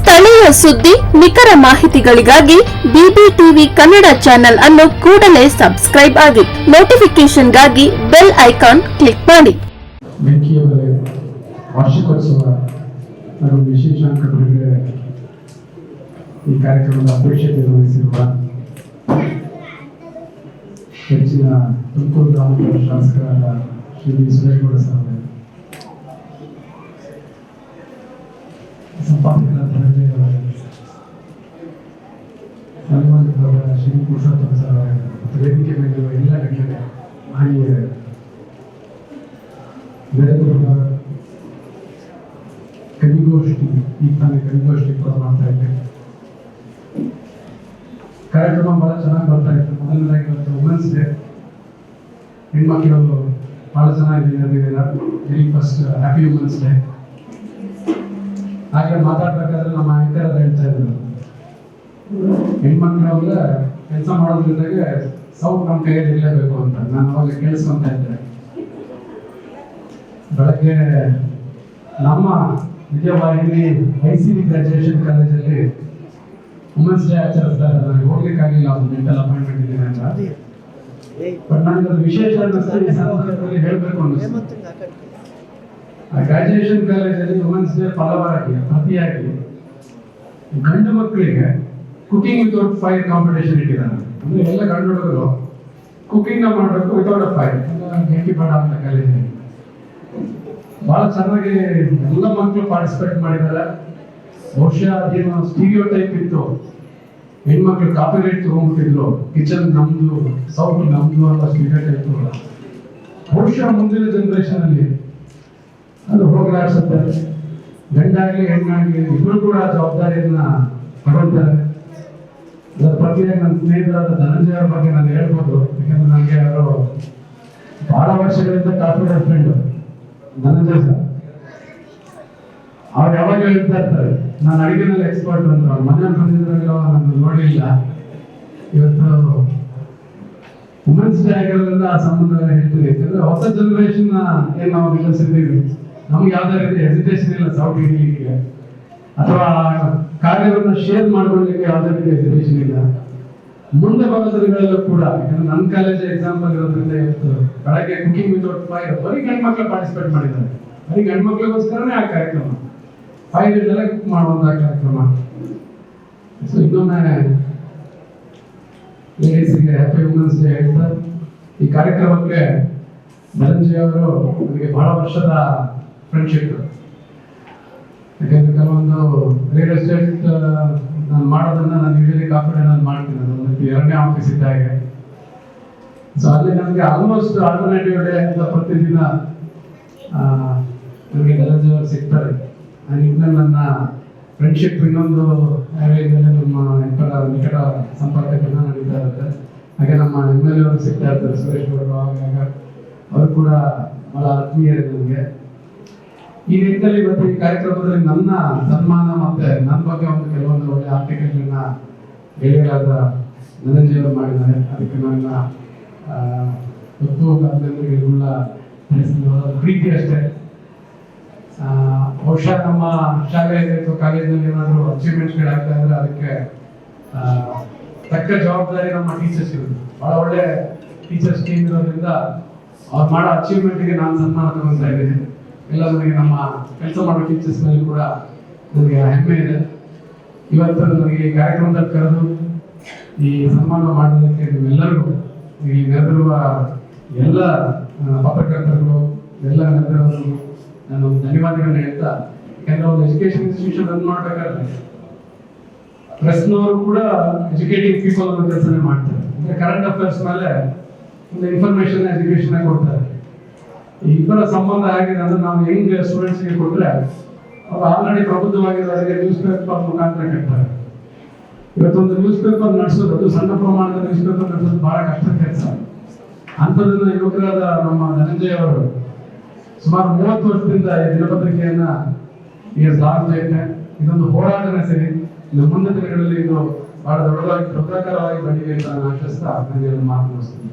ಸುದ್ದಿ, ನಿಖರ ಮಾಹಿತಿಗಳಿಗಾಗಿ ಬಿಬಿಟಿವಿ ಕನ್ನಡ ಚಾನೆಲ್ ಅನ್ನು ಕೂಡಲೇ ಸಬ್ಸ್ಕ್ರೈಬ್ ಆಗಿ ನೋಟಿಫಿಕೇಶನ್ಗಾಗಿ ಬೆಲ್ ಐಕಾನ್ ಕ್ಲಿಕ್ ಮಾಡಿ ವಾರ್ಷಿಕೋತ್ಸವ ಹಾಗೂ ಈ ಕಾರ್ಯಕ್ರಮದ ಅಧ್ಯಕ್ಷತೆಯನ್ನು ವಹಿಸಿರುವ ಹೆಚ್ಚಿನ ತುಮಕೂರು ಗ್ರಾಮದ ಶಾಸಕರಾದ ಶ್ರೀ ವಿ. ಸುರೇಶ್ಗೌಡ ಸರ್ ಅವರೇ ಸಂಪಾದಕರಾದ ಧನಂಜಯ ಅವರೇ ಸನ್ಮಾನಿತರಾದ ಶ್ರೀ ಪುರುಷೋತ್ತಮ ಸರ್ ವೇದಿಕೆ ಮೇಲೆ ಎಲ್ಲ ಗಣ್ಯರೇ ಮಹನೀಯರೇ ಬೆಳಗುರುವ ಕವಿಗೋಷ್ಠಿ ಈಗ ತಾನೇ ಕವಿಗೋಷ್ಠಿ ಕೂಡ ಮಾಡ್ತಾ ಇದ್ದೆ. ಕಾರ್ಯಕ್ರಮ ಬಹಳ ಚೆನ್ನಾಗಿ ಬರ್ತಾ ಇತ್ತು. ಮೊದಲನೇದಾಗಿ ಇವತ್ತು ವುಮೆನ್ಸ್ ಡೇ ಹೆಣ್ಮಕ್ಳು ಬಹಳ ಚೆನ್ನಾಗಿ very first happy women's day ಹಾಗೆ ಮಾತಾಡ್ಬೇಕಾದ್ರೆ ನಮ್ಮ ಆಂಕರ್ ಹೇಳ್ತಾ ಇದ್ರು. ಹೆಣ್ಮಕ್ಳು ಕೆಲಸ ಮಾಡೋದ್ರಿಂದಾಗೆ ಸೌಟ್ ನಮ್ಮ ಕೈಯಲ್ಲಿ ಇರಲೇಬೇಕು ಅಂತ. ನಾನು ಅವಾಗ ಕೇಳಿಸ್ಕೊಂತ ಇದ್ದೆ. ಬೆಳಗ್ಗೆ ನಮ್ಮ Vidyavahini I C B graduation ಕಾಲೇಜಲ್ಲಿ ವುಮೆನ್ಸ್ ಡೇ ಆಚರಿಸ್ತಾ ಇದ್ದಾರೆ ನನಗೆ ಹೋಗ್ಲಿಕ್ಕಾಗಿಲ್ಲ ಒಂದು ಮೆಂಟಲ್ ಅಪಾಯಿಂಟ್ಮೆಂಟ್ ಇದೆ ಅಂತ. ಬಟ್ ನನಗೆ ಅದು ವಿಶೇಷ ಅನ್ನಿಸ್ತು ಸಂದರ್ಭದಲ್ಲಿ ಹೇಳಬೇಕು ಅನ್ನಿಸ್ತು. ಆ ಗ್ರಾಜುಯೇಷನ್ ಕಾಲೇಜಲ್ಲಿ ವುಮೆನ್ಸ್ ಡೇ ಫಲವಾಗಿ ಪ್ರತಿಯಾಗಿ ಗಂಡು ಮಕ್ಕಳಿಗೆ ಕುಕಿಂಗ್ ವಿತೌಟ್ ಫೈರ್ ಕಾಂಪಿಟೇಷನ್ ಇಟ್ಟಿದ್ದಾರೆ ಅಂದ್ರೆ ಎಲ್ಲ ಕಂಡು ಹುಡುಗರು ಕುಕಿಂಗ್ನ ಮಾಡಬೇಕು ವಿತೌಟ್ ಅ ಫೈರ್ ಬೆಂಕಿ ಬೇಡ ಅಂತ ಕಾಲೇಜಲ್ಲಿ ಬಹಳ ಚೆನ್ನಾಗಿ ಎಲ್ಲ ಮಕ್ಕಳು ಪಾರ್ಟಿಸಿಪೇಟ್ ಮಾಡಿದ್ದಾರೆ. ಬಹುಶಃ ಅದೇನು ಸ್ಟೀರಿಯೋ ಟೈಪ್ ಇತ್ತು. ಹೆಣ್ಮಕ್ಳು ಕಾಪಿ ರೈಟ್ ತಗೊಂಡ್ಬಿಟ್ಟಿದ್ರು ಕಿಚನ್ ನಮ್ದು ಸೌಟ್ ನಮ್ದು ಅಂತ ಸ್ಟೀರಿಯೋ ಟೈಪ್ ಬಹುಶಃ ಮುಂದಿನ ಜನರೇಷನ್ ಅಲ್ಲಿ ಅದು ಹೋಗ್ಲಾಡ್ಸುತ್ತೆ. ಗಂಡಾಗ್ಲಿ ಹೆಣ್ಣಾಗ್ಲಿ ಇಬ್ರು ಕೂಡ ಜವಾಬ್ದಾರಿಯನ್ನ ತಗೊಳ್ತಾರೆ ಅದರ ಬಗ್ಗೆ ನನ್ನ ಸ್ನೇಹಿತರಾದ ಧನಂಜಯ ಅವ್ರ ಬಗ್ಗೆ ನಾನು ಹೇಳ್ಬೋದು. ಯಾಕಂದ್ರೆ ನನಗೆ ಅವರು ಬಹಳ ವರ್ಷಗಳಿಂದ ಕಾಫಿ ಫ್ರೆಂಡ್ ಧನಂಜಯ ಸರ್. ಅವ್ರು ಯಾವಾಗ ಹೇಳ್ತಾ ಇರ್ತಾರೆ? ನಾನು ಅಡುಗೆನಲ್ಲಿ ಎಕ್ಸ್ಪರ್ಟ್ ಅಂತ. ಅವ್ರು ಮನೇಲಿ ಬಂದಿದ್ರಾಗ ನಾನು ನೋಡಿಲ್ಲ ಇವತ್ತು ವುಮೆನ್ಸ್ ಡೇ ಆಗಿರೋದ್ರಿಂದ ಆ ಸಂಬಂಧ ಹೇಳ್ತೀನಿ. ಯಾಕಂದ್ರೆ ಹೊಸ ಜನರೇಷನ್ ಏನು ನಾವು ನಿಲ್ಲಿಸಿದ್ದೀವಿ? ನಮ್ಗೆ ಯಾವ್ದೇ ರೀತಿ ಹೆಸಿಟೇಷನ್ ಇಲ್ಲ, ಸೌಟ್ ಇಡ್ಲಿಕ್ಕೆ ಅಥವಾ ಕಾರ್ಯವನ್ನು ಶೇರ್ ಮಾಡ್ಕೊಳ್ಳಿಕ್ಕೆ ಯಾವುದೇ ರೀತಿಯ ಇಲ್ಲ ಮುಂದೆ ಬರೋ ದಿನಗಳಲ್ಲೂ ಕೂಡ, ಯಾಕಂದ್ರೆ ನನ್ನ ಕಾಲೇಜ್ ಎಕ್ಸಾಂಪಲ್ ಇರೋದ್ರಿಂದ ಇವತ್ತು ಬೆಳಗ್ಗೆ ಕುಕಿಂಗ್ ವಿತೌಟ್ ಫೈರ್ ಬರೀ ಗಂಡ್ ಮಕ್ಕಳು ಪಾರ್ಟಿಸಿಪೇಟ್ ಮಾಡಿದ್ದಾರೆ. ಬರೀ ಗಂಡ್ ಮಕ್ಕಳಿಗೋಸ್ಕರನೇ ಆ ಕಾರ್ಯಕ್ರಮ. ಫೈರ್ ಇಲ್ಲೆಲ್ಲ ಕುಕ್ ಮಾಡುವಂತ ಕಾರ್ಯಕ್ರಮ. ಸೊ ಇನ್ನೊಮ್ಮೆ ಲೇಡೀಸ್ಗೆ ಹ್ಯಾಪಿ ವುಮೆನ್ಸ್ ಡೇ ಹೇಳ್ತಾ ಈ ಕಾರ್ಯಕ್ರಮಕ್ಕೆ ಧನಂಜಯ ಅವರು ನನಗೆ ಬಹಳ ವರ್ಷದ ಫ್ರೆಂಡ್ಶಿಪ್ ಕೆಲವೊಂದು ರಿಯಲ್ ಎಸ್ಟೇಟ್ ನಾನು ಮಾಡೋದನ್ನ ನಾನು ಯೂಶಲಿ ಕಾಫಿ ನಾನು ಮಾಡ್ತೀನಿ. ಅದು ಎರಡನೇ ಆಫೀಸ್ ಇದ್ದಾಗೆ ಸೊ ಅಲ್ಲಿ ನನಗೆ ಆಲ್ಮೋಸ್ಟ್ ಆಲ್ಟರ್ನೇಟಿವ್ ಡೇ ಅಂತ ಪ್ರತಿದಿನ ನನಗೆ ಅವರು ಸಿಗ್ತಾರೆ. ನಾನು ಇನ್ನೂ ನನ್ನ ಫ್ರೆಂಡ್ಶಿಪ್ ಇನ್ನೊಂದು ಏರಿಯಾದಲ್ಲಿ ನಮ್ಮ ನಿಕಟ ನಿಕಟ ಸಂಪರ್ಕಗಳನ್ನ ನಡೀತಾ ಇರುತ್ತೆ. ಹಾಗೆ ನಮ್ಮ ಎಂ ಎಲ್ ಎ ಅವರು ಸಿಗ್ತಾ ಇರ್ತಾರೆ, ಸುರೇಶ್ ಅವರು ಅವರು ಕೂಡ ಬಹಳ ಆತ್ಮೀಯರು ನನಗೆ ಈ ನಿಟ್ಟಿನಲ್ಲಿ ಇವತ್ತು ಈ ಕಾರ್ಯಕ್ರಮದಲ್ಲಿ ನನ್ನ ಸನ್ಮಾನ ಮತ್ತೆ ನನ್ನ ಬಗ್ಗೆ ಒಂದು ಕೆಲವೊಂದು ಒಳ್ಳೆ ಆರ್ಟಿಕಲ್ಗಳನ್ನ ಗೆಳೆಯರಾದ ಧನಂಜಯ ಅವರು ಮಾಡಿದ್ದಾರೆ. ಅದಕ್ಕೆ ನನ್ನ ಗೊತ್ತು ಪ್ರೀತಿ ಅಷ್ಟೇ. ಬಹುಶಃ ನಮ್ಮ ಶಾಲೆಯಲ್ಲಿ ಅಥವಾ ಕಾಲೇಜಿನಲ್ಲಿ ಏನಾದರೂ ಅಚೀವ್ಮೆಂಟ್ಸ್ಗಳಾಗ್ತಾ ಇದ್ರೆ ಅದಕ್ಕೆ ತಕ್ಕ ಜವಾಬ್ದಾರಿ ನಮ್ಮ ಟೀಚರ್ಸ್ ಇರುತ್ತೆ ಬಹಳ ಒಳ್ಳೆ ಟೀಚರ್ಸ್ ಟೀಮ್ ಇರೋದ್ರಿಂದ ಅವ್ರು ಮಾಡೋ ಅಚೀವ್ಮೆಂಟ್ಗೆ ನಾನು ಸನ್ಮಾನ ತಗೊಳ್ತಾ ಇದ್ದೀನಿ. ಎಲ್ಲ ನನಗೆ ನಮ್ಮ ಕೆಲಸ ಮಾಡೋ ಟೀಚರ್ಸ್ ಮೇಲೆ ಕೂಡ ನನಗೆ ಹೆಮ್ಮೆ ಇದೆ. ಇವತ್ತು ನನಗೆ ಈ ಕಾರ್ಯಕ್ರಮದಲ್ಲಿ ಕರೆದು ಈ ಸನ್ಮಾನ ಮಾಡೋದಕ್ಕೆ ನಿಮ್ಮೆಲ್ಲರಿಗೂ ಈ ನೆರೆದಿರುವ ಎಲ್ಲ ಪತ್ರಕರ್ತರು ಎಲ್ಲ ನೆರೆದಿರೋರು ನಾನು ಧನ್ಯವಾದಗಳನ್ನ ಹೇಳ್ತಾ, ಯಾಕಂದ್ರೆ ಒಂದು ಎಜುಕೇಶನ್ ಇನ್ಸ್ಟಿಟ್ಯೂಷನ್ ರನ್ ಮಾಡ್ಬೇಕಾದ್ರೆ ಪ್ರೆಸ್ನವರು ಕೂಡ ಎಜುಕೇಟಿಂಗ್ ಪೀಪಲ್ ಅನ್ನೋ ಕೆಲಸನೇ ಮಾಡ್ತಾರೆ. ಅಂದ್ರೆ ಕರೆಂಟ್ ಅಫೇರ್ಸ್ ಮೇಲೆ ಒಂದು ಇನ್ಫಾರ್ಮೇಶನ್ ಎಜುಕೇಶನ್ ಕೊಡ್ತಾರೆ. ಇಬ್ಬರ ಸಂಬಂಧ ಆಗಿದೆ ಅಂದ್ರೆ ನಾವು ಹೆಂಗ್ ಸ್ಟೂಡೆಂಟ್ಸ್ಗೆ ಕೊಟ್ರೆ ಅವ್ರು ಆಲ್ರೆಡಿ ಪ್ರಬುದ್ಧವಾಗಿರೋರಿಗೆ ನ್ಯೂಸ್ ಪೇಪರ್ ಮುಖಾಂತರ ಕಟ್ತಾರೆ ಇವತ್ತೊಂದು ನ್ಯೂಸ್ ಪೇಪರ್ ನಡೆಸೋದು ಸಣ್ಣ ಪ್ರಮಾಣದ ನ್ಯೂಸ್ ಪೇಪರ್ ನಡೆಸೋದು ಬಹಳ ಕಷ್ಟದ ಕೆಲಸ. ಅಂಥದನ್ನ ಯುವಕರಾದ ನಮ್ಮ ಧನಂಜಯ ಅವರು ಸುಮಾರು ಮೂವತ್ತು ವರ್ಷದಿಂದ ಈ ದಿನಪತ್ರಿಕೆಯನ್ನ ಈಗ ಸಾರ್ವಜನಿಕ ಇದೆ. ಇದೊಂದು ಹೋರಾಟನೇ ಸರಿ ಇನ್ನು ಮುಂದಿನ ದಿನಗಳಲ್ಲಿ ಇದು ಬಹಳ ದೊಡ್ಡದಾಗಿ ದೊಡ್ಡಕಾರವಾಗಿ ಬಂದಿದೆ ಅಂತ ನಾನು ಆಶಿಸ್ತಾ ಮಾತು ಮುಗಿಸ್ತೀನಿ.